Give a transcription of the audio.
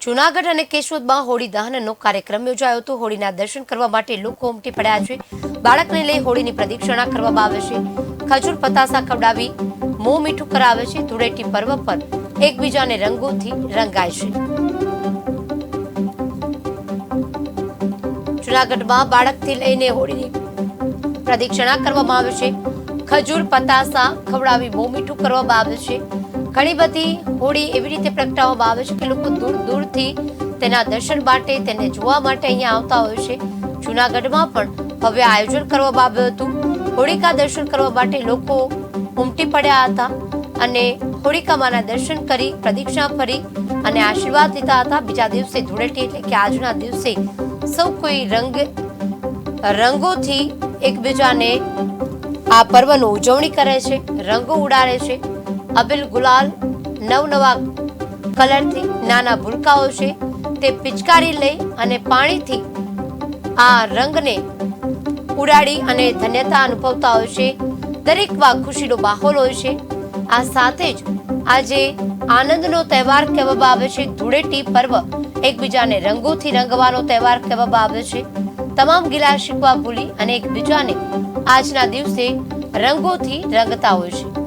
જુનાગઢ અને કેશોદમાં હોળી દહનનો કાર્યક્રમ યોજાયો હતો. હોળીના દર્શન કરવા માટે લોકો ઉમટી પડ્યા છે. બાળકને લઈ હોળીની પ્રદક્ષિણા કરવામાં આવે છે. ખજૂર, પતાસા ખવડાવી મોં મીઠું કરાવે છે. ધૂળેટી પર્વ પર એકબીજાને રંગોથી રંગાય છે. જુનાગઢમાં બાળકથી લઈને હોળીની પ્રદક્ષિણા કરવામાં આવે છે. ખજૂર, પતાસા ખવડાવી મોં મીઠું કરવામાં આવે છે. ઘણી બધી હોળી એવી રીતે પ્રગટાવવામાં આવે છે કે લોકો દૂર દૂરથી તેના દર્શન માટે, તેને જોવા માટે અહીંયા આવતા હોય છે. જુનાગઢમાં પણ હવે આયોજન કરવામાં આવ્યું હતું. હોળિકા દર્શન કરવા માટે લોકો ઉમટી પડ્યા હતા અને હોળિકામાના દર્શન કરી, પ્રદક્ષિણા ફરી અને આશીર્વાદ લીધા હતા. બીજા દિવસે ધૂળેટી એટલે કે આજના દિવસે સૌ કોઈ રંગ, રંગોથી એકબીજાને આ પર્વની ઉજવણી કરે છે, રંગો ઉડાડે છે. અબિલ ગુલાલ નવનવા કલરથી નાના ભૂલકાઓ છે, તે પિચકારી લઈ અને પાણીથી આ રંગને ઉડાડી અને ધન્યતા અનુભવતા હોય છે. દરેક વાર ખુશીનો માહોલ હોય છે. આ સાથે જ આજે આનંદનો તહેવાર કહેવામાં આવે છે. ધૂળેટી પર્વ એકબીજાને રંગોથી રંગવાનો તહેવાર કહેવામાં આવે છે. તમામ ગિલા શીખવા ભૂલી અને એકબીજાને આજના દિવસે રંગોથી રંગતા હોય છે.